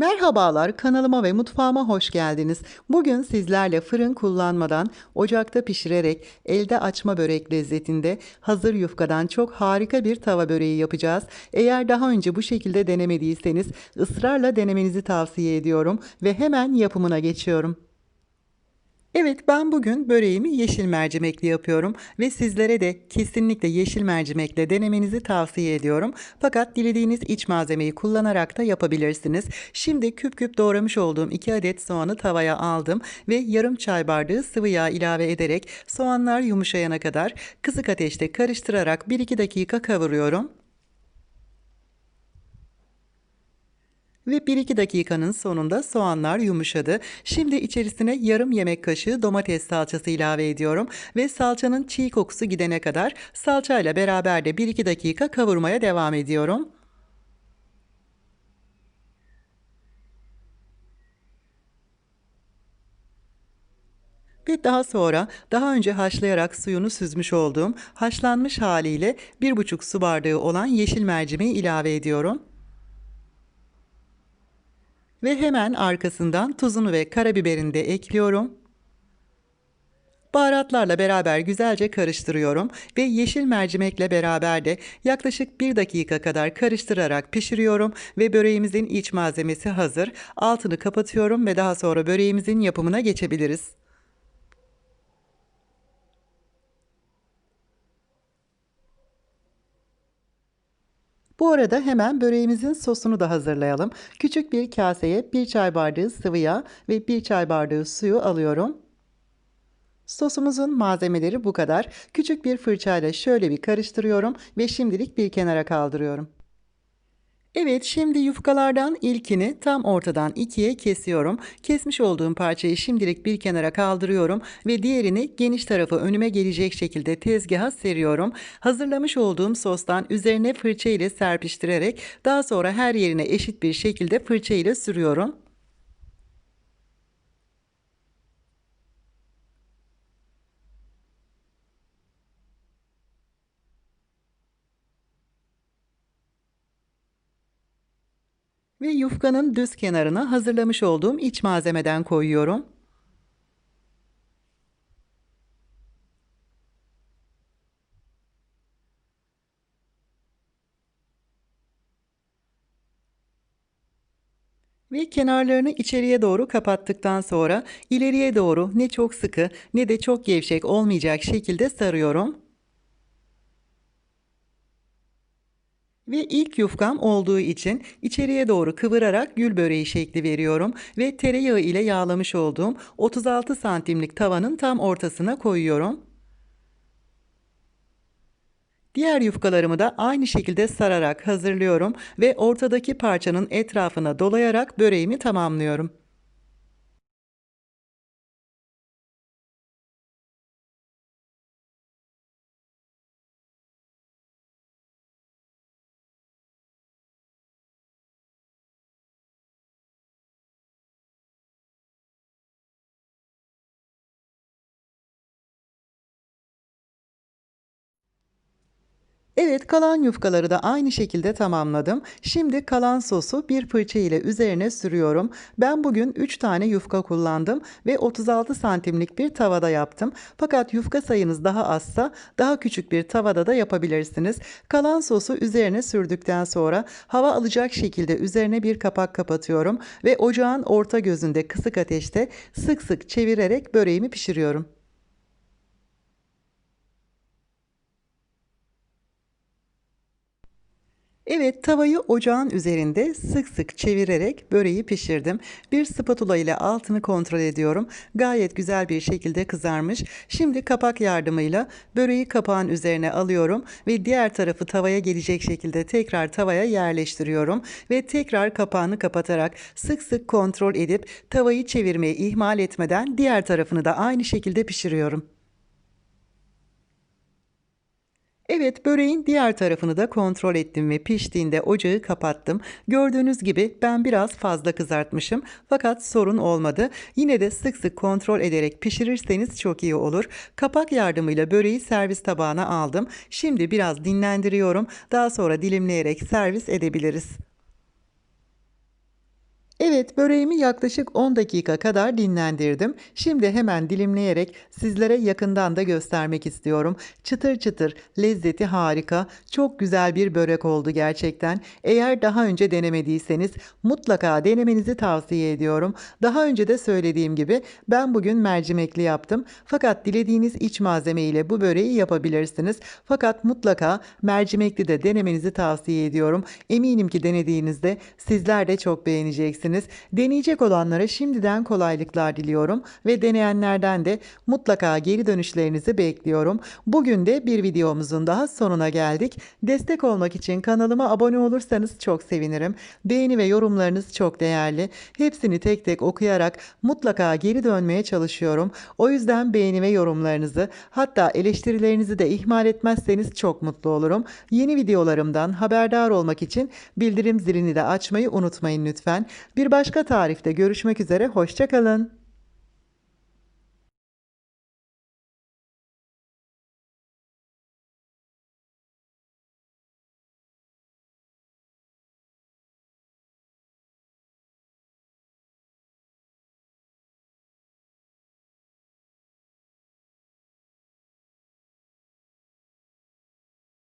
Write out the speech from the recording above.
Merhabalar, kanalıma ve mutfağıma hoş geldiniz. Bugün sizlerle fırın kullanmadan ocakta pişirerek elde açma börek lezzetinde hazır yufkadan çok harika bir tava böreği yapacağız. Eğer daha önce bu şekilde denemediyseniz ısrarla denemenizi tavsiye ediyorum ve hemen yapımına geçiyorum. Evet ben bugün böreğimi yeşil mercimekli yapıyorum ve sizlere de kesinlikle yeşil mercimekle denemenizi tavsiye ediyorum. Fakat dilediğiniz iç malzemeyi kullanarak da yapabilirsiniz. Şimdi küp küp doğramış olduğum 2 adet soğanı tavaya aldım ve yarım çay bardağı sıvı yağ ilave ederek soğanlar yumuşayana kadar kısık ateşte karıştırarak 1-2 dakika kavuruyorum. Ve 1-2 dakikanın sonunda soğanlar yumuşadı. Şimdi içerisine yarım yemek kaşığı domates salçası ilave ediyorum. Ve salçanın çiğ kokusu gidene kadar salçayla beraber de 1-2 dakika kavurmaya devam ediyorum. Ve daha sonra daha önce haşlayarak suyunu süzmüş olduğum haşlanmış haliyle 1,5 su bardağı olan yeşil mercimeği ilave ediyorum. Ve hemen arkasından tuzunu ve karabiberini de ekliyorum. Baharatlarla beraber güzelce karıştırıyorum ve yeşil mercimekle beraber de yaklaşık 1 dakika kadar karıştırarak pişiriyorum ve böreğimizin iç malzemesi hazır. Altını kapatıyorum ve daha sonra böreğimizin yapımına geçebiliriz. Bu arada hemen böreğimizin sosunu da hazırlayalım. Küçük bir kaseye 1 çay bardağı sıvı yağ ve 1 çay bardağı suyu alıyorum. Sosumuzun malzemeleri bu kadar. Küçük bir fırçayla şöyle bir karıştırıyorum ve şimdilik bir kenara kaldırıyorum. Evet, şimdi yufkalardan ilkini tam ortadan ikiye kesiyorum. Kesmiş olduğum parçayı şimdilik bir kenara kaldırıyorum ve diğerini geniş tarafı önüme gelecek şekilde tezgaha seriyorum. Hazırlamış olduğum sostan üzerine fırça ile serpiştirerek daha sonra her yerine eşit bir şekilde fırça ile sürüyorum. Ve yufkanın düz kenarına hazırlamış olduğum iç malzemeden koyuyorum. Ve kenarlarını içeriye doğru kapattıktan sonra ileriye doğru ne çok sıkı ne de çok gevşek olmayacak şekilde sarıyorum. Ve ilk yufkam olduğu için içeriye doğru kıvırarak gül böreği şekli veriyorum ve tereyağı ile yağlamış olduğum 36 santimlik tavanın tam ortasına koyuyorum. Diğer yufkalarımı da aynı şekilde sararak hazırlıyorum ve ortadaki parçanın etrafına dolayarak böreğimi tamamlıyorum. Evet kalan yufkaları da aynı şekilde tamamladım. Şimdi kalan sosu bir fırça ile üzerine sürüyorum. Ben bugün 3 tane yufka kullandım ve 36 santimlik bir tavada yaptım. Fakat yufka sayınız daha azsa daha küçük bir tavada da yapabilirsiniz. Kalan sosu üzerine sürdükten sonra hava alacak şekilde üzerine bir kapak kapatıyorum ve ocağın orta gözünde kısık ateşte sık sık çevirerek böreğimi pişiriyorum. Evet, tavayı ocağın üzerinde sık sık çevirerek böreği pişirdim. Bir spatula ile altını kontrol ediyorum. Gayet güzel bir şekilde kızarmış. Şimdi kapak yardımıyla böreği kapağın üzerine alıyorum ve diğer tarafı tavaya gelecek şekilde tekrar tavaya yerleştiriyorum ve tekrar kapağını kapatarak sık sık kontrol edip tavayı çevirmeyi ihmal etmeden diğer tarafını da aynı şekilde pişiriyorum. Evet, böreğin diğer tarafını da kontrol ettim ve piştiğinde ocağı kapattım. Gördüğünüz gibi ben biraz fazla kızartmışım fakat sorun olmadı. Yine de sık sık kontrol ederek pişirirseniz çok iyi olur. Kapak yardımıyla böreği servis tabağına aldım. Şimdi biraz dinlendiriyorum. Daha sonra dilimleyerek servis edebiliriz. Evet, böreğimi yaklaşık 10 dakika kadar dinlendirdim. Şimdi hemen dilimleyerek sizlere yakından da göstermek istiyorum. Çıtır çıtır, lezzeti harika, çok güzel bir börek oldu gerçekten. Eğer daha önce denemediyseniz mutlaka denemenizi tavsiye ediyorum. Daha önce de söylediğim gibi ben bugün mercimekli yaptım. Fakat dilediğiniz iç malzeme ile bu böreği yapabilirsiniz. Fakat mutlaka mercimekli de denemenizi tavsiye ediyorum. Eminim ki denediğinizde sizler de çok beğeneceksiniz. Deneyecek olanlara şimdiden kolaylıklar diliyorum ve deneyenlerden de mutlaka geri dönüşlerinizi bekliyorum. Bugün de bir videomuzun daha sonuna geldik. Destek olmak için kanalıma abone olursanız çok sevinirim. Beğeni ve yorumlarınız çok değerli. Hepsini tek tek okuyarak mutlaka geri dönmeye çalışıyorum. O yüzden beğeni ve yorumlarınızı hatta eleştirilerinizi de ihmal etmezseniz çok mutlu olurum. Yeni videolarımdan haberdar olmak için bildirim zilini de açmayı unutmayın lütfen. Bir başka tarifte görüşmek üzere, hoşçakalın.